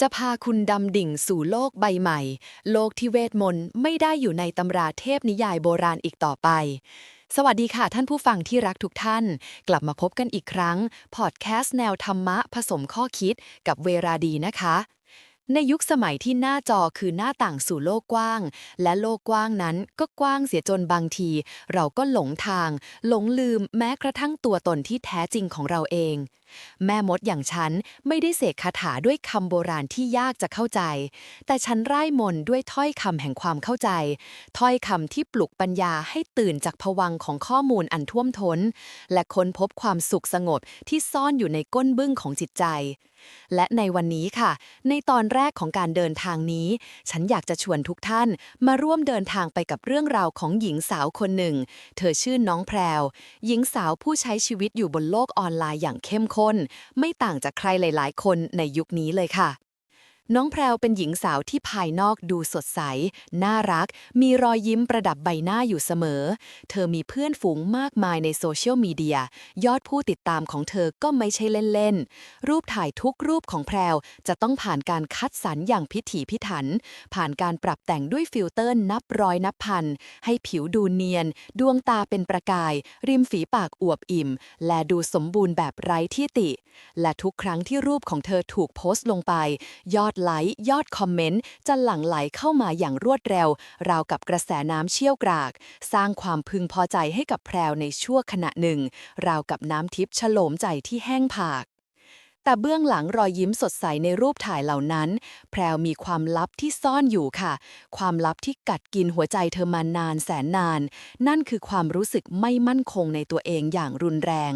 จะพาคุณดำดิ่งสู่โลกใบใหม่ โลกที่เวทมนต์ไม่ได้อยู่ในตำราเทพนิยายโบราณอีกต่อไป สวัสดีค่ะท่านผู้ฟังที่รักทุกท่าน กลับมาพบกันอีกครั้ง พอดแคสต์แนวธรรมะผสมข้อคิดกับเวราดีนะคะ ในยุคสมัยที่หน้าจอคือหน้าต่างสู่โลกกว้าง และโลกกว้างนั้นก็กว้างเสียจนบางที เราก็หลงทาง หลงลืมแม้กระทั่งตัวตนที่แท้จริงของเราเอง แม่มดอย่างฉันไม่ได้เสกคาถาด้วยคำโบราณที่ยากจะเข้าใจ แต่ฉันไร้มนด้วยถ้อยคำแห่งความเข้าใจ ถ้อยคำที่ปลุกปัญญาให้ตื่นจากผวังของข้อมูลอันท่วมท้น และค้นพบความสุขสงบที่ซ่อนอยู่ในก้นบึ้งของจิตใจ และในวันนี้ค่ะ ในตอนแรกของการเดินทางนี้ ฉันอยากจะชวนทุกท่านมาร่วมเดินทางไปกับเรื่องราวของหญิงสาวคนหนึ่ง เธอชื่อน้องแพรว หญิงสาวผู้ใช้ชีวิตอยู่บนโลกออนไลน์อย่างเข้มข้น ไม่ต่างจากใครหลาย ๆ คนในยุคนี้เลยค่ะ น้องแพรวเป็นหญิงสาวที่ภายนอกดูสดใส น่ารัก มีรอยยิ้มประดับใบหน้าอยู่เสมอ เธอมีเพื่อนฝูงมากมายในโซเชียลมีเดีย ยอดผู้ติดตามของเธอก็ไม่ใช่เล่น ๆ รูปถ่ายทุกรูปของแพรวจะต้องผ่านการคัดสรรอย่างพิถีพิถัน ผ่านการปรับแต่งด้วยฟิลเตอร์นับร้อยนับพัน ให้ผิวดูเนียน ดวงตาเป็นประกาย ริมฝีปากอวบอิ่ม และดูสมบูรณ์แบบไร้ที่ติ และทุกครั้งที่รูปของเธอถูกโพสต์ลงไป ยอดไลค์ ยอดคอมเมนต์ จะหลั่งไหลเข้ามาอย่างรวดเร็ว ราวกับกระแสน้ำเชี่ยวกราก สร้างความพึงพอใจให้กับแพรวในชั่วขณะหนึ่ง ราวกับน้ำทิพย์ฉโลมใจที่แห้งผาก แต่เบื้องหลังรอยยิ้มสดใสในรูปถ่ายเหล่านั้น แพรวมีความลับที่ซ่อนอยู่ค่ะ ความลับที่กัดกินหัวใจเธอมานานแสนนาน นั่นคือความรู้สึกไม่มั่นคงในตัวเองอย่างรุนแรง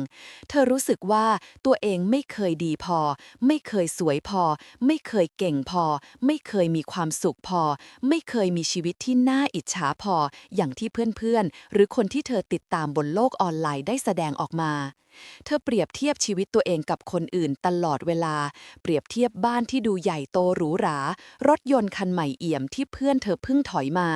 เธอรู้สึกว่าตัวเองไม่เคยดีพอ ไม่เคยสวยพอ ไม่เคยเก่งพอ ไม่เคยมีความสุขพอ ไม่เคยมีชีวิตที่น่าอิจฉาพอ อย่างที่เพื่อนๆ หรือคนที่เธอติดตามบนโลกออนไลน์ได้แสดงออกมา เธอเปรียบเทียบชีวิตตัวเองกับคนอื่นตลอดเวลา เปรียบเทียบบ้านที่ดูใหญ่โตหรูหรา รถยนต์คันใหม่เอี่ยมที่เพื่อนเธอเพิ่งถอยมา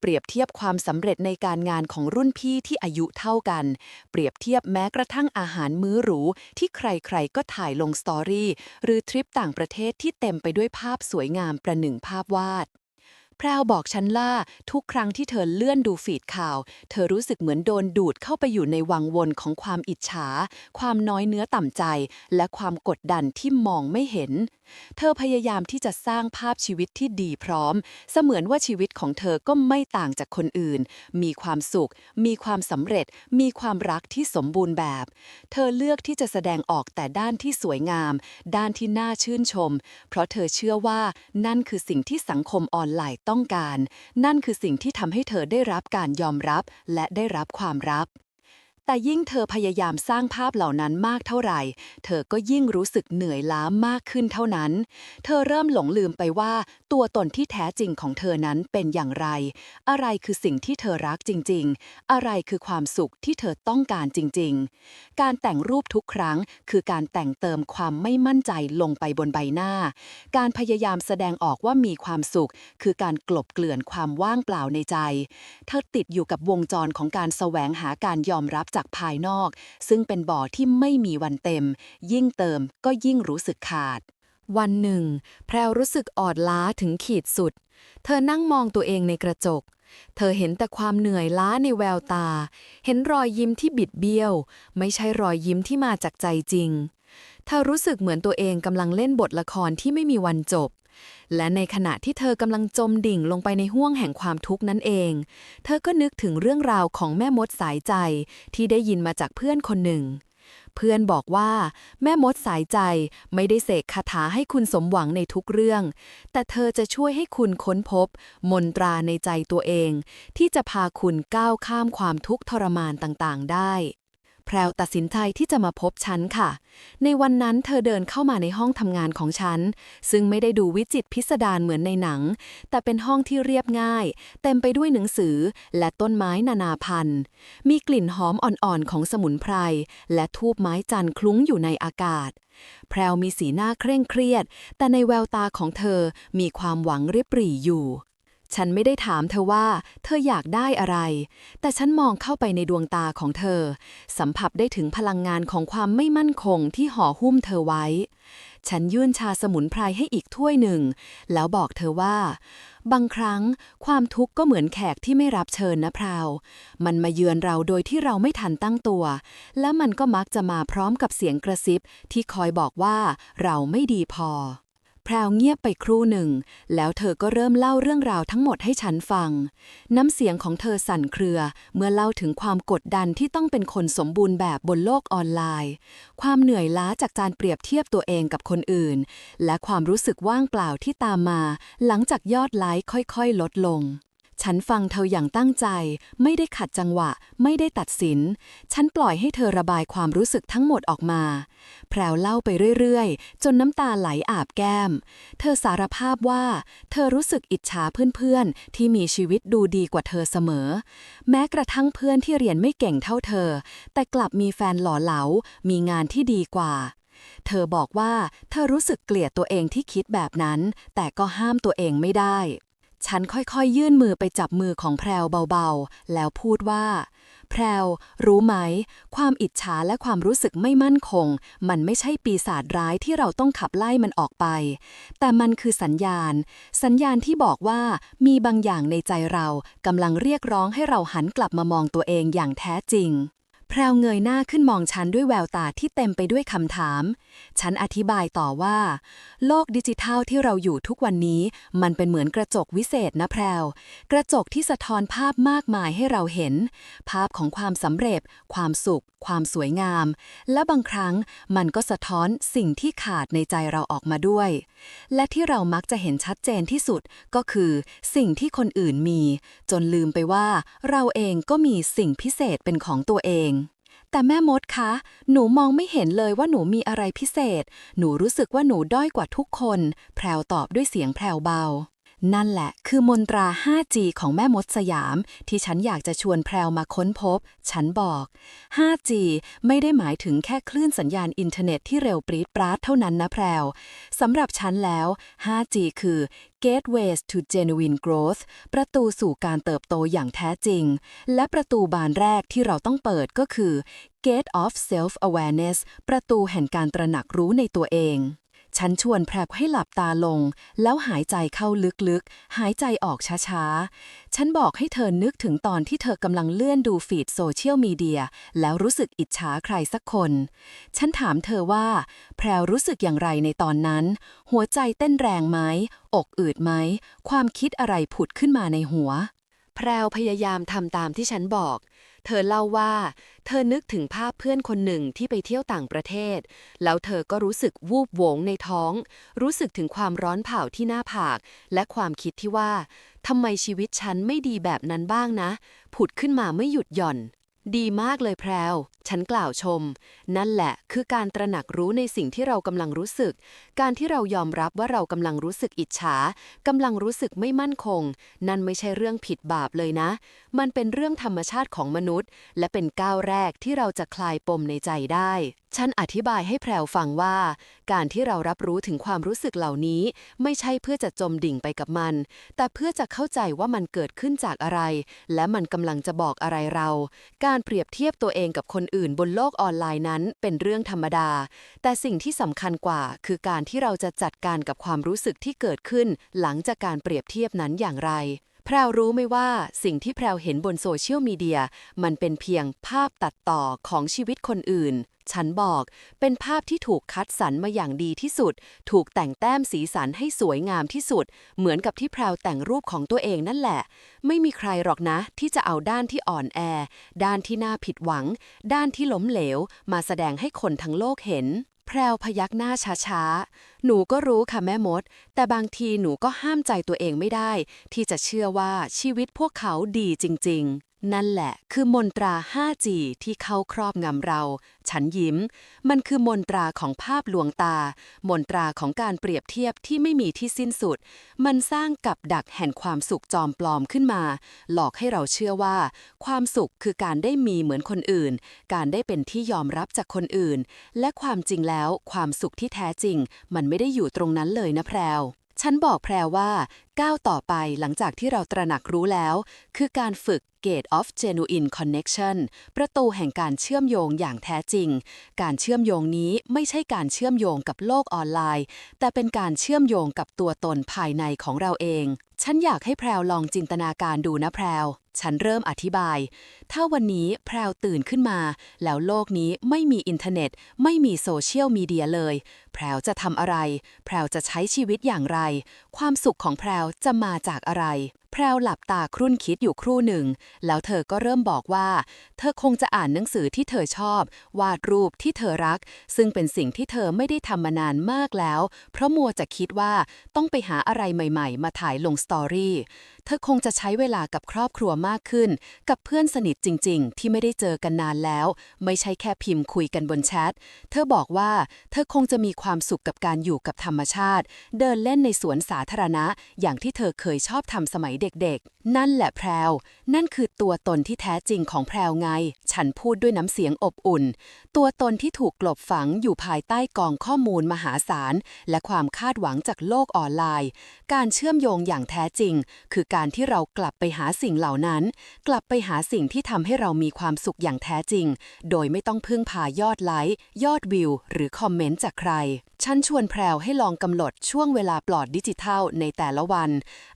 เปรียบเทียบความสำเร็จในการงานของรุ่นพี่ที่อายุเท่ากัน เปรียบเทียบแม้กระทั่งอาหารมื้อหรูที่ใครๆก็ถ่ายลงสตอรี่หรือทริปต่างประเทศที่เต็มไปด้วยภาพสวยงามประหนึ่งภาพวาด แพรวบอกฉันล่า ทุกครั้งที่เธอเลื่อนดูฟีดข่าว เธอรู้สึกเหมือนโดนดูดเข้าไปอยู่ในวังวนของความอิจฉา ความน้อยเนื้อต่ำใจ และความกดดันที่มองไม่เห็น เธอพยายามที่จะสร้างภาพชีวิตที่ดีพร้อม เสมือนว่าชีวิตของเธอก็ไม่ต่างจากคนอื่น มีความสุข มีความสำเร็จ มีความรักที่สมบูรณ์แบบ เธอเลือกที่จะแสดงออกแต่ด้านที่สวยงาม ด้านที่น่าชื่นชม เพราะเธอเชื่อว่านั่นคือสิ่งที่สังคมออนไลน์ต้องการ นั่นคือสิ่งที่ทำให้เธอได้รับการยอมรับและได้รับความรัก แต่ยิ่งเธอพยายามสร้างภาพเหล่านั้นมากเท่าไหร่ เธอก็ยิ่งรู้สึกเหนื่อยล้ามากขึ้นเท่านั้น เธอเริ่มหลงลืมไปว่า ตัวตนที่แท้จริงของเธอนั้นเป็นอย่างไร อะไรคือสิ่งที่เธอรักจริง ๆ อะไรคือความสุขที่เธอต้องการจริง ๆ การแต่งรูปทุกครั้งคือการแต่งเติมความไม่มั่นใจลงไปบนใบหน้า การพยายามแสดงออกว่ามีความสุข คือการกลบเกลื่อนความว่างเปล่าในใจ เธอติดอยู่กับวงจรของการแสวงหาการยอมรับจากากภายนอก ซึ่งเป็นบ่อที่ไม่มีวันเต็ม ยิ่งเติมก็ยิ่งรู้สึกขาด วันหนึ่ง แพรวรู้สึกอ่อนล้าถึงขีดสุด เธอนั่งมองตัวเองในกระจก เธอเห็นแต่ความเหนื่อยล้าในแววตา เห็นรอยยิ้มที่บิดเบี้ยว ไม่ใช่รอยยิ้มที่มาจากใจจริง เธอรู้สึกเหมือนตัวเองกำลังเล่นบทละครที่ไม่มีวันจบ และในขณะที่เธอกำลังจมดิ่งลงไปในห้วงแห่งความทุกข์นั้นเอง เธอก็นึกถึงเรื่องราวของแม่มดสายใจที่ได้ยินมาจากเพื่อนคนหนึ่ง เพื่อนบอกว่าแม่มดสายใจไม่ได้เสกคาถาให้คุณสมหวังในทุกเรื่อง แต่เธอจะช่วยให้คุณค้นพบ มนตราในใจตัวเอง ที่จะพาคุณก้าวข้ามความทุกข์ทรมานต่างๆ ได้ พรวตัดสินใจที่จะมาพบฉันค่ะ ในวันนั้นเธอเดินเข้ามาในห้องทำงานของฉัน ซึ่งไม่ได้ดูวิจิตรพิสดารเหมือนในหนัง แต่เป็นห้องที่เรียบง่าย เต็มไปด้วยหนังสือและต้นไม้นานาพันธุ์ มีกลิ่นหอมอ่อนๆของสมุนไพร และทูบไม้จันทร์คลุ้งอยู่ในอากาศ แพรวมีสีหน้าเคร่งเครียด แต่ในแววตาของเธอมีความหวังเรียบหรี่อยู่ ฉันไม่ได้ถามเธอว่า เธออยากได้อะไร แต่ฉันมองเข้าไปในดวงตาของเธอ สัมผัสได้ถึงพลังงานของความไม่มั่นคงที่ห่อหุ้มเธอไว้ ฉันยื่นชาสมุนไพรให้อีกถ้วยหนึ่ง แล้วบอกเธอว่า บางครั้งความทุกข์ก็เหมือนแขกที่ไม่รับเชิญนะพราว มันมาเยือนเราโดยที่เราไม่ทันตั้งตัว และมันก็มักจะมาพร้อมกับเสียงกระซิบที่คอยบอกว่าเราไม่ดีพอ พรวเงียบไปครู่หนึ่ง แล้วเธอก็เริ่มเล่าเรื่องราวทั้งหมดให้ฉันฟัง น้ำเสียงของเธอสั่นเครือ เมื่อเล่าถึงความกดดันที่ต้องเป็นคนสมบูรณ์แบบบนโลกออนไลน์ ความเหนื่อยล้าจากการเปรียบเทียบตัวเองกับคนอื่น และความรู้สึกว่างเปล่าที่ตามมา หลังจากยอดไลค์ค่อยๆ ลดลง ฉันฟังเธออย่างตั้งใจ ไม่ได้ขัดจังหวะ ไม่ได้ตัดสิน ฉันปล่อยให้เธอระบายความรู้สึกทั้งหมดออกมา แพรวเล่าไปเรื่อยๆ จนน้ำตาไหลอาบแก้ม เธอสารภาพว่า เธอรู้สึกอิจฉาเพื่อนๆ ที่มีชีวิตดูดีกว่าเธอเสมอ แม้กระทั่งเพื่อนที่เรียนไม่เก่งเท่าเธอ แต่กลับมีแฟนหล่อเหลา มีงานที่ดีกว่าเธอบอกว่าเธอรู้สึกเกลียดตัวเองที่คิดแบบนั้น แต่ก็ห้ามตัวเองไม่ได้ ฉันค่อยๆยื่นมือไปจับมือของแพรวเบาๆ แล้วพูดว่า แพรวรู้ไหม ความอิจฉาและความรู้สึกไม่มั่นคง มันไม่ใช่ปีศาจร้ายที่เราต้องขับไล่มันออกไป แต่มันคือสัญญาณ สัญญาณที่บอกว่ามีบางอย่างในใจเรากำลังเรียกร้องให้เราหันกลับมามองตัวเองอย่างแท้จริง แพรวเงยหน้าขึ้นมองฉันด้วยแววตาที่เต็มไปด้วยคำถาม ฉันอธิบายต่อว่า โลกดิจิทัลที่เราอยู่ทุกวันนี้ มันเป็นเหมือนกระจกวิเศษนะแพรว กระจกที่สะท้อนภาพมากมายให้เราเห็น ภาพของความสำเร็จ ความสุข ความสวยงาม และบางครั้งมันก็สะท้อนสิ่งที่ขาดในใจเราออกมาด้วย และที่เรามักจะเห็นชัดเจนที่สุดก็คือสิ่งที่คนอื่นมี จนลืมไปว่า เราเองก็มีสิ่งพิเศษเป็นของตัวเอง แต่แม่มดคะ หนูมองไม่เห็นเลยว่าหนูมีอะไรพิเศษ หนูรู้สึกว่าหนูด้อยกว่าทุกคน แพรวตอบด้วยเสียงแพรวเบา นั่นแหละคือมนตรา 5G ของแม่มดสยาม ที่ฉันอยากจะชวนแพรวมาค้นพบ ฉันบอก 5G ไม่ได้หมายถึงแค่คลื่นสัญญาณอินเทอร์เน็ตที่เร็วปรี๊ดปราดเท่านั้นนะแพรวสำหรับฉันแล้ว 5G คือ Gateways to Genuine Growth ประตูสู่การเติบโตอย่างแท้จริง และประตูบานแรกที่เราต้องเปิดก็คือ Gate of Self Awareness ประตูแห่งการตระหนักรู้ในตัวเอง ฉันชวนแพรบให้หลับตาลง แล้วหายใจเข้าลึกๆ หายใจออกช้าๆ ฉันบอกให้เธอนึกถึงตอนที่เธอกำลังเลื่อนดูฟีดโซเชียลมีเดีย แล้วรู้สึกอิจฉาใครสักคน ฉันถามเธอว่า แพรวรู้สึกอย่างไรในตอนนั้น หัวใจเต้นแรงไหม อกอืดไหม ความคิดอะไรผุดขึ้นมาในหัว แพรวพยายามทำตามที่ฉันบอก เธอเล่าว่า เธอนึกถึงภาพเพื่อนคนหนึ่งที่ไปเที่ยวต่างประเทศ แล้วเธอก็รู้สึกวูบโหวงในท้อง รู้สึกถึงความร้อนเผาที่หน้าผาก และความคิดที่ว่าทำไมชีวิตฉันไม่ดีแบบนั้นบ้างนะ ผุดขึ้นมาไม่หยุดหย่อน ดีมากเลยแพรว ฉันกล่าวชม นั่นแหละคือการตระหนักรู้ในสิ่งที่เรากำลังรู้สึก การที่เรายอมรับว่าเรากำลังรู้สึกอิจฉากำลังรู้สึกไม่มั่นคง นั่นไม่ใช่เรื่องผิดบาปเลยนะ มันเป็นเรื่องธรรมชาติของมนุษย์ และเป็นก้าวแรกที่เราจะคลายปมในใจได้ฉันอธิบายให้แพรวฟังว่า การที่เรารับรู้ถึงความรู้สึกเหล่านี้ ไม่ใช่เพื่อจะจมดิ่งไปกับมัน แต่เพื่อจะเข้าใจว่ามันเกิดขึ้นจากอะไร และมันกำลังจะบอกอะไรเรา การเปรียบเทียบตัวเองกับคนอื่นบนโลกออนไลน์นั้นเป็นเรื่องธรรมดา แต่สิ่งที่สำคัญกว่า คือการที่เราจะจัดการกับความรู้สึกที่เกิดขึ้น หลังจากการเปรียบเทียบนั้นอย่างไร แพรวรู้ไหมว่าสิ่งที่แพรวเห็นบนโซเชียลมีเดียมันเป็นเพียงภาพตัดต่อของชีวิตคนอื่น ฉันบอก เป็นภาพที่ถูกคัดสรรมาอย่างดีที่สุด ถูกแต่งแต้มสีสันให้สวยงามที่สุด เหมือนกับที่แพรวแต่งรูปของตัวเองนั่นแหละ ไม่มีใครหรอกนะ ที่จะเอาด้านที่อ่อนแอ ด้านที่น่าผิดหวัง ด้านที่ล้มเหลว มาแสดงให้คนทั้งโลกเห็น แพรวพยักหน้าช้าๆ หนูก็รู้ค่ะแม่มด แต่บางทีหนูก็ห้ามใจตัวเองไม่ได้ ที่จะเชื่อว่าชีวิตพวกเขาดีจริง ๆ นั่นแหละ คือมนตรา 5G ที่เข้าครอบงำเรา ฉันยิ้ม มันคือมนตราของภาพลวงตา มนตราของการเปรียบเทียบที่ไม่มีที่สิ้นสุด มันสร้างกับดักแห่งความสุขจอมปลอมขึ้นมา หลอกให้เราเชื่อว่า ความสุขคือการได้มีเหมือนคนอื่น การได้เป็นที่ยอมรับจากคนอื่น และความจริงแล้วความสุขที่แท้จริงมันไม่ได้อยู่ตรงนั้นเลยนะแพรว ฉันบอกแพรว่า ก้าวต่อไปหลังจากที่เราตระหนักรู้แล้ว คือการฝึก Gate of Genuine Connection ประตูแห่งการเชื่อมโยงอย่างแท้จริง การเชื่อมโยงนี้ไม่ใช่การเชื่อมโยงกับโลกออนไลน์ แต่เป็นการเชื่อมโยงกับตัวตนภายในของเราเอง ฉันอยากให้แพรวลองจินตนาการดูนะแพรว ฉันเริ่มอธิบาย ถ้าวันนี้แพรวตื่นขึ้นมา แล้วโลกนี้ไม่มีอินเทอร์เน็ต ไม่มีโซเชียลมีเดียเลย แพรวจะทำอะไร แพรวจะใช้ชีวิตอย่างไร ความสุขของแพรวจะมาจากอะไร แพรวหลับตาครุ่นคิดอยู่ครู่หนึ่ง แล้วเธอก็เริ่มบอกว่า เธอคงจะอ่านหนังสือที่เธอชอบ วาดรูปที่เธอรัก ซึ่งเป็นสิ่งที่เธอไม่ได้ทำมานานมากแล้ว เพราะมัวจะคิดว่าต้องไปหาอะไรใหม่ ๆ มาถ่ายลงสตอรี่ เธอคงจะใช้เวลากับครอบครัวมากขึ้น กับเพื่อนสนิทจริง ๆ ที่ไม่ได้เจอกันนานแล้ว ไม่ใช่แค่พิมพ์คุยกันบนแชท เธอบอกว่า เธอคงจะมีความสุขกับการอยู่กับธรรมชาติ เดินเล่นในสวนสาธารณะ อย่างที่เธอเคยชอบทำสมัยเด็กๆ นั่นแหละแพรว นั่นคือตัวตนที่แท้จริงของแพรวไง ฉันพูดด้วยน้ำเสียงอบอุ่น ตัวตนที่ถูกกลบฝังอยู่ภายใต้กองข้อมูลมหาศาล และความคาดหวังจากโลกออนไลน์ การเชื่อมโยงอย่างแท้จริง คือการการที่เรากลับไปหาสิ่งเหล่านั้น กลับไปหาสิ่งที่ทำให้เรามีความสุขอย่างแท้จริง โดยไม่ต้องพึ่งพายอดไลค์ยอดวิว หรือคอมเมนต์จากใคร ฉันชวนแพรวให้ลองกำหนดช่วงเวลาปลอดดิจิทัลในแต่ละวัน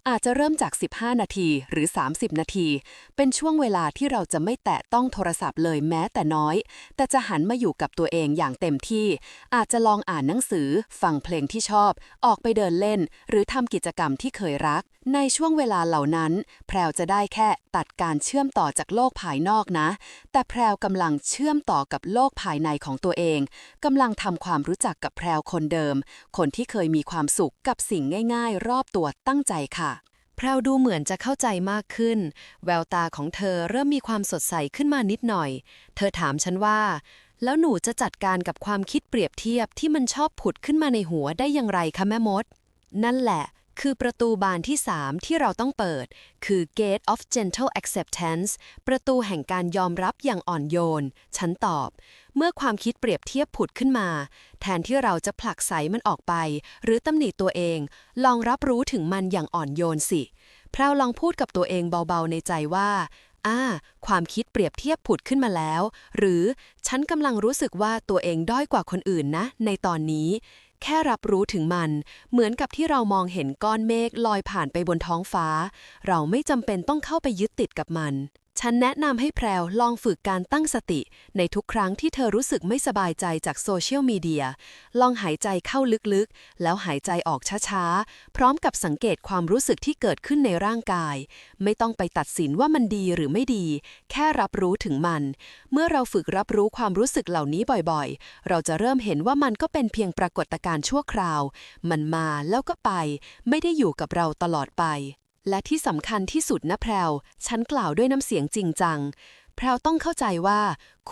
อาจจะเริ่มจาก 15 นาทีหรือ 30 นาที เป็นช่วงเวลาที่เราจะไม่แตะต้องโทรศัพท์เลยแม้แต่น้อย แต่จะหันมาอยู่กับตัวเองอย่างเต็มที่ อาจจะลองอ่านหนังสือ ฟังเพลงที่ชอบ ออกไปเดินเล่น หรือทำกิจกรรมที่เคยรัก ในช่วงเวลาเหล่านั้น แพรวจะได้แค่ตัดการเชื่อมต่อจากโลกภายนอกนะ แต่แพรวกำลังเชื่อมต่อกับโลกภายในของตัวเองกำลังทำความรู้จักกับแพรวคนเดิม คนที่เคยมีความสุขกับสิ่งง่าย ๆ รอบตัวตั้งใจค่ะแพรวดูเหมือนจะเข้าใจมากขึ้น แววตาของเธอเริ่มมีความสดใสขึ้นมานิดหน่อย เธอถามฉันว่า แล้วหนูจะจัดการกับความคิดเปรียบเทียบที่มันชอบผุดขึ้นมาในหัวได้อย่างไรคะแม่มด นั่นแหละ คือประตูบานที่ 3 ที่เราต้องเปิด คือ Gate of Gentle Acceptance ประตูแห่งการยอมรับอย่างอ่อนโยน ฉันตอบ เมื่อความคิดเปรียบเทียบผุดขึ้นมา แทนที่เราจะผลักไสมันออกไป หรือตำหนิตัวเอง ลองรับรู้ถึงมันอย่างอ่อนโยนสิพรวลองพูดกับตัวเองเบาๆในใจว่าอ่า ความคิดเปรียบเทียบผุดขึ้นมาแล้ว หรือฉันกำลังรู้สึกว่าตัวเองด้อยกว่าคนอื่นนะ ในตอนนี้ แค่รับรู้ถึงมัน เหมือนกับที่เรามองเห็นก้อนเมฆลอยผ่านไปบนท้องฟ้า เราไม่จำเป็นต้องเข้าไปยึดติดกับมัน ฉันแนะนำให้แพรวลองฝึกการตั้งสติ ในทุกครั้งที่เธอรู้สึกไม่สบายใจจากโซเชียลมีเดีย ลองหายใจเข้าลึกๆ แล้วหายใจออกช้าๆ พร้อมกับสังเกตความรู้สึกที่เกิดขึ้นในร่างกาย ไม่ต้องไปตัดสินว่ามันดีหรือไม่ดี แค่รับรู้ถึงมัน เมื่อเราฝึกรับรู้ความรู้สึกเหล่านี้บ่อยๆ เราจะเริ่มเห็นว่ามันก็เป็นเพียงปรากฏการณ์ชั่วคราว มันมาแล้วก็ไป ไม่ได้อยู่กับเราตลอดไป และที่สำคัญที่สุดนะแพรวฉันกล่าวด้วยน้ำเสียงจริงจัง แพรวต้องเข้าใจว่า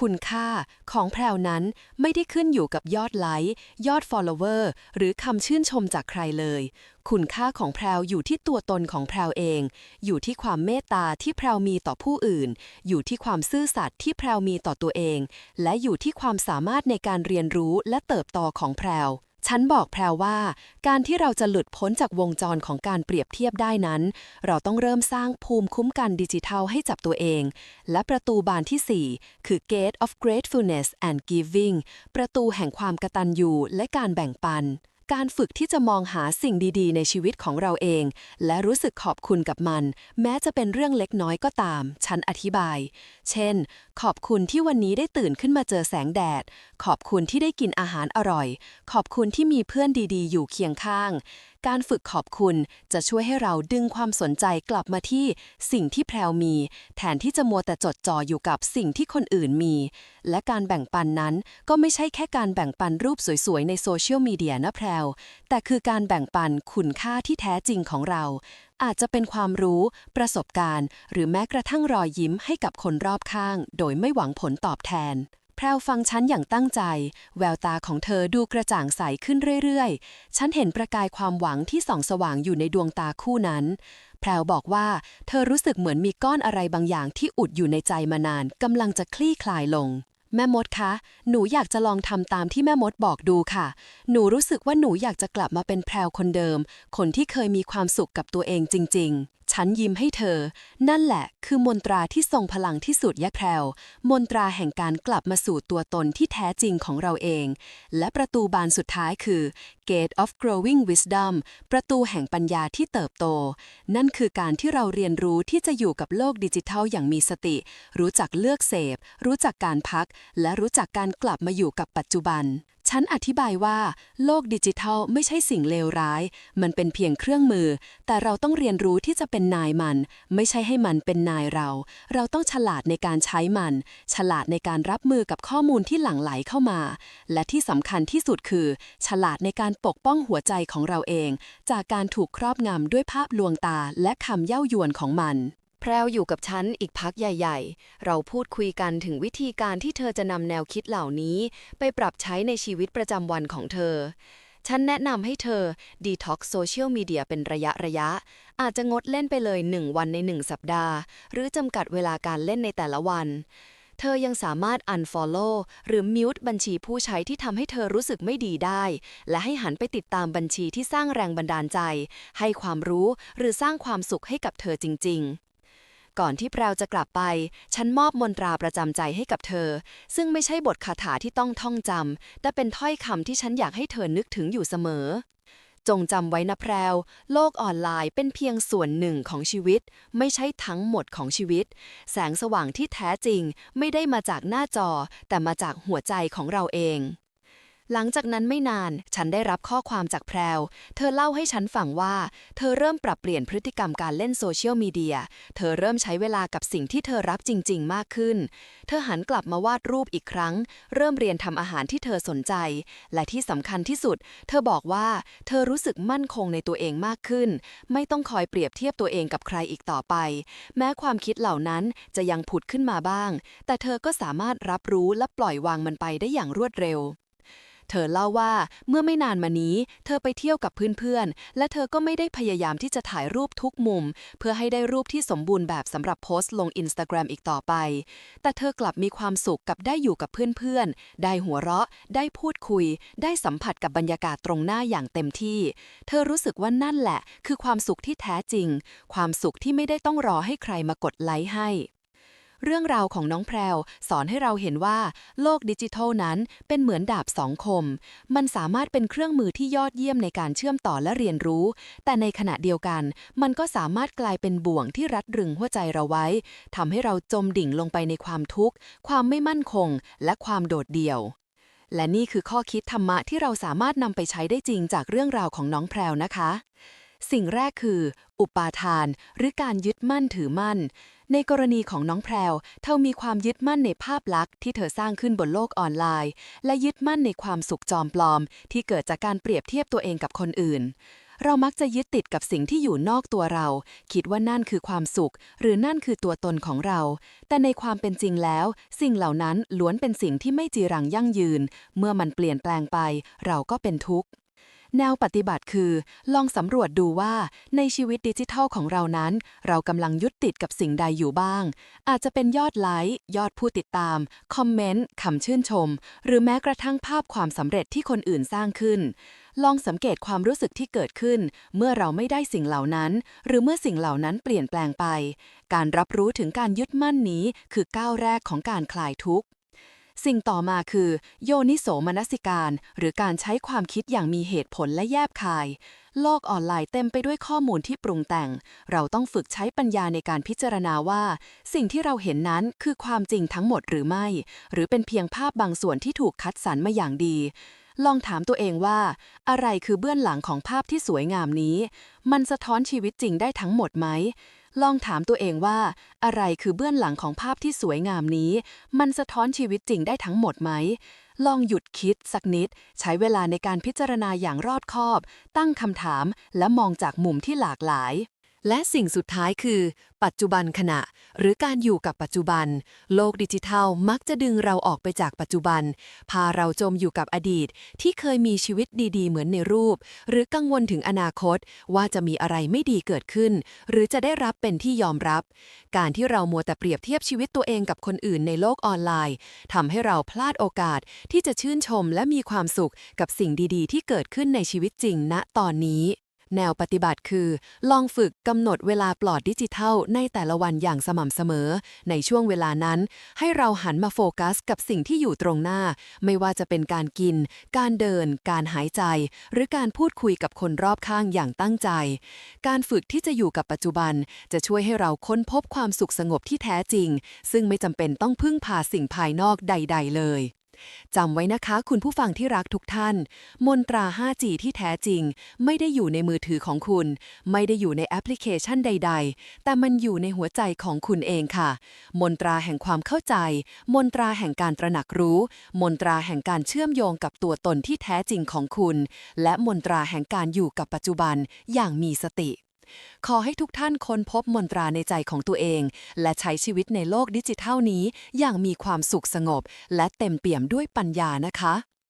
คุณค่าของแพรวนั้นไม่ได้ขึ้นอยู่กับยอดไลค์ยอด follower หรือคำชื่นชมจากใครเลย คุณค่าของแพรวอยู่ที่ตัวตนของแพรวเอง อยู่ที่ความเมตตาที่แพรวมีต่อผู้อื่น อยู่ที่ความซื่อสัตย์ที่แพรวมีต่อตัวเอง และอยู่ที่ความสามารถในการเรียนรู้และเติบโตของแพรว ฉันบอกแพรวว่า การที่เราจะหลุดพ้นจากวงจรของการเปรียบเทียบได้นั้น เราต้องเริ่มสร้างภูมิคุ้มกันดิจิทัลให้จับตัวเอง และประตูบานที่ 4 คือ Gate of Gratefulness and Giving ประตูแห่งความกตัญญูและการแบ่งปัน การฝึกที่จะมองหาสิ่งดีๆ ในชีวิตของเราเอง และรู้สึกขอบคุณกับมัน แม้จะเป็นเรื่องเล็กน้อยก็ตาม ฉันอธิบาย เช่น ขอบคุณที่วันนี้ได้ตื่นขึ้นมาเจอแสงแดด ขอบคุณที่ได้กินอาหารอร่อย ขอบคุณที่มีเพื่อนดีๆ อยู่เคียงข้าง การฝึกขอบคุณจะช่วยให้เราดึงความสนใจกลับมาที่สิ่งที่แพรวมี แทนที่จะมัวแต่จดจ่ออยู่กับสิ่งที่คนอื่นมี และการแบ่งปันนั้นก็ไม่ใช่แค่การแบ่งปันรูปสวยๆ ในโซเชียลมีเดียนะแพรว แต่คือการแบ่งปันคุณค่าที่แท้จริงของเรา อาจจะเป็นความรู้ ประสบการณ์ หรือแม้กระทั่งรอยยิ้มให้กับคนรอบข้าง โดยไม่หวังผลตอบแทน พรวฟังฉันอย่างตั้งใจ แววตาของเธอดูกระจ่างใสขึ้นเรื่อยๆ ฉันเห็นประกายความหวังที่ส่องสว่างอยู่ในดวงตาคู่นั้น แพรวบอกว่า เธอรู้สึกเหมือนมีก้อนอะไรบางอย่างที่อุดอยู่ในใจมานานกำลังจะคลี่คลายลง แม่มดคะ หนูอยากจะลองทำตามที่แม่มดบอกดูค่ะ หนูรู้สึกว่าหนูอยากจะกลับมาเป็นแพรวคนเดิม คนที่เคยมีความสุขกับตัวเองจริง ๆ ฉันยิ้มให้เธอ นั่นแหละ คือมนตราที่ทรงพลังที่สุดยะแพรว มนตราแห่งการกลับมาสู่ตัวตนที่แท้จริงของเราเอง และประตูบานสุดท้ายคือ Gate of Growing Wisdom ประตูแห่งปัญญาที่เติบโต นั่นคือการที่เราเรียนรู้ที่จะอยู่กับโลกดิจิทัลอย่างมีสติ รู้จักเลือกเสพ รู้จักการพัก และรู้จักการกลับมาอยู่กับปัจจุบัน ฉันอธิบายว่า โลกดิจิทัลไม่ใช่สิ่งเลวร้าย มันเป็นเพียงเครื่องมือ แต่เราต้องเรียนรู้ที่จะเป็นนายมัน ไม่ใช่ให้มันเป็นนายเรา เราต้องฉลาดในการใช้มัน ฉลาดในการรับมือกับข้อมูลที่หลั่งไหลเข้ามา และที่สำคัญที่สุดคือ ฉลาดในการปกป้องหัวใจของเราเอง จากการถูกครอบงำด้วยภาพลวงตาและคำเย้ายวนของมัน แพรวอยู่กับฉันอีกพักใหญ่ ๆ เราพูดคุยกันถึงวิธีการที่เธอจะนำแนวคิดเหล่านี้ ไปปรับใช้ในชีวิตประจำวันของเธอ ฉันแนะนำให้เธอดีท็อกโซเชียลมีเดียเป็นระยะระยะ อาจจะงดเล่นไปเลย 1 วันใน 1 สัปดาห์ หรือจำกัดเวลาการเล่นในแต่ละวัน เธอยังสามารถ unfollow หรือ mute บัญชีผู้ใช้ที่ทำให้เธอรู้สึกไม่ดีได้ และให้หันไปติดตามบัญชีที่สร้างแรงบันดาลใจ ให้ความรู้หรือสร้างความสุขให้กับเธอจริง ๆ ก่อนที่แพรวจะกลับไป ฉันมอบมนตราประจำใจให้กับเธอ ซึ่งไม่ใช่บทคาถาที่ต้องท่องจำ แต่เป็นถ้อยคำที่ฉันอยากให้เธอนึกถึงอยู่เสมอ จงจำไว้นะแพรว โลกออนไลน์เป็นเพียงส่วนหนึ่งของชีวิต ไม่ใช่ทั้งหมดของชีวิต แสงสว่างที่แท้จริงไม่ได้มาจากหน้าจอ แต่มาจากหัวใจของเราเอง หลังจากนั้นไม่นาน ฉันได้รับข้อความจากแพรว เธอเล่าให้ฉันฟังว่า เธอเริ่มปรับเปลี่ยนพฤติกรรมการเล่นโซเชียลมีเดีย เธอเริ่มใช้เวลากับสิ่งที่เธอรับจริง ๆ มากขึ้น เธอหันกลับมาวาดรูปอีกครั้ง เริ่มเรียนทำอาหารที่เธอสนใจ และที่สำคัญที่สุด เธอบอกว่า เธอรู้สึกมั่นคงในตัวเองมากขึ้น ไม่ต้องคอยเปรียบเทียบตัวเองกับใครอีกต่อไป แม้ความคิดเหล่านั้นจะยังผุดขึ้นมาบ้าง แต่เธอก็สามารถรับรู้และปล่อยวางมันไปได้อย่างรวดเร็ว เธอเล่าว่าเมื่อไม่นานมานี้ เธอไปเที่ยวกับเพื่อนๆ และเธอก็ไม่ได้พยายามที่จะถ่ายรูปทุกมุม เพื่อให้ได้รูปที่สมบูรณ์แบบสำหรับโพสต์ลงอินสตาแกรมอีกต่อไป แต่เธอกลับมีความสุขกับได้อยู่กับเพื่อนๆ ได้หัวเราะ ได้พูดคุย ได้สัมผัสกับบรรยากาศตรงหน้าอย่างเต็มที่ เธอรู้สึกว่านั่นแหละ คือความสุขที่แท้จริง ความสุขที่ไม่ได้ต้องรอให้ใครมากดไลค์ให้ เรื่องราวของน้องแพรวสอนให้เราเห็นว่า โลกดิจิทัลนั้นเป็นเหมือนดาบสองคม มันสามารถเป็นเครื่องมือที่ยอดเยี่ยมในการเชื่อมต่อและเรียนรู้ แต่ในขณะเดียวกัน มันก็สามารถกลายเป็นบ่วงที่รัดรึงหัวใจเราไว้ทำให้เราจมดิ่งลงไปในความทุกข์ ความไม่มั่นคง และความโดดเดี่ยวและนี่คือข้อคิดธรรมะที่เราสามารถนำไปใช้ได้จริงจากเรื่องราวของน้องแพรวนะคะ สิ่งแรกคือ อุปาทาน หรือการยึดมั่นถือมั่น ในกรณีของน้องแพรว เธอมีความยึดมั่นในภาพลักษณ์ที่เธอสร้างขึ้นบนโลกออนไลน์ และยึดมั่นในความสุขจอมปลอม ที่เกิดจากการเปรียบเทียบตัวเองกับคนอื่น เรามักจะยึดติดกับสิ่งที่อยู่นอกตัวเรา คิดว่านั่นคือความสุข หรือนั่นคือตัวตนของเรา แต่ในความเป็นจริงแล้ว สิ่งเหล่านั้นล้วนเป็นสิ่งที่ไม่จีรังยั่งยืน เมื่อมันเปลี่ยนแปลงไป เราก็เป็นทุกข์ แนวปฏิบัติคือ ลองสำรวจดูว่าในชีวิตดิจิทัลของเรานั้น เรากำลังยึดติดกับสิ่งใดอยู่บ้าง อาจจะเป็นยอดไลค์ ยอดผู้ติดตาม คอมเมนต์คำชื่นชม หรือแม้กระทั่งภาพความสำเร็จที่คนอื่นสร้างขึ้น ลองสังเกตความรู้สึกที่เกิดขึ้น เมื่อเราไม่ได้สิ่งเหล่านั้น หรือเมื่อสิ่งเหล่านั้นเปลี่ยนแปลงไป การรับรู้ถึงการยึดมั่นนี้คือก้าวแรกของการคลายทุกข์ สิ่งต่อมาคือ โยนิโสมนสิการ หรือการใช้ความคิดอย่างมีเหตุผลและแยบคาย โลกออนไลน์เต็มไปด้วยข้อมูลที่ปรุงแต่ง เราต้องฝึกใช้ปัญญาในการพิจารณาว่า สิ่งที่เราเห็นนั้นคือความจริงทั้งหมดหรือไม่ หรือเป็นเพียงภาพบางส่วนที่ถูกคัดสรรมาอย่างดีลองถามตัวเองว่า อะไรคือเบื้องหลังของภาพที่สวยงามนี้ มันสะท้อนชีวิตจริงได้ทั้งหมดไหม ลองถามตัวเองว่า อะไรคือเบื้องหลังของภาพที่สวยงามนี้ มันสะท้อนชีวิตจริงได้ทั้งหมดไหม ลองหยุดคิดสักนิด ใช้เวลาในการพิจารณาอย่างรอบคอบ ตั้งคำถามและมองจากมุมที่หลากหลาย และสิ่งสุดท้ายคือ ปัจจุบันขณะ หรือการอยู่กับปัจจุบัน โลกดิจิทัลมักจะดึงเราออกไปจากปัจจุบัน พาเราจมอยู่กับอดีต ที่เคยมีชีวิตดีๆ เหมือนในรูป หรือกังวลถึงอนาคต ว่าจะมีอะไรไม่ดีเกิดขึ้น หรือจะได้รับเป็นที่ยอมรับ การที่เรามัวแต่เปรียบเทียบชีวิตตัวเองกับคนอื่นในโลกออนไลน์ทำให้เราพลาดโอกาสที่จะชื่นชมและมีความสุขกับสิ่งดีๆ ที่เกิดขึ้นในชีวิตจริงณตอนนี้ แนวปฏิบัติคือ ลองฝึกกำหนดเวลาปลอดดิจิทัล ในแต่ละวันอย่างสม่ำเสมอ ในช่วงเวลานั้น ให้เราหันมาโฟกัสกับสิ่งที่อยู่ตรงหน้า ไม่ว่าจะเป็นการกิน การเดิน การหายใจ หรือการพูดคุยกับคนรอบข้างอย่างตั้งใจ การฝึกที่จะอยู่กับปัจจุบัน จะช่วยให้เราค้นพบความสุขสงบที่แท้จริง ซึ่งไม่จำเป็นต้องพึ่งพาสิ่งภายนอกใด ๆ เลย จำไว้นะคะคุณผู้ฟังที่รักทุกท่าน มนตรา 5G ที่แท้จริง ไม่ได้อยู่ในมือถือของคุณ ไม่ได้อยู่ในแอปพลิเคชันใด ๆ แต่มันอยู่ในหัวใจของคุณเองค่ะ มนตราแห่งความเข้าใจ มนตราแห่งการตระหนักรู้ มนตราแห่งการเชื่อมโยงกับตัวตนที่แท้จริงของคุณ และมนตราแห่งการอยู่กับปัจจุบันอย่างมีสติ ขอให้ทุกท่านค้นพบมนตราในใจของตัวเอง และใช้ชีวิตในโลกดิจิทัลนี้อย่างมีความสุขสงบ และเต็มเปี่ยมด้วยปัญญานะคะ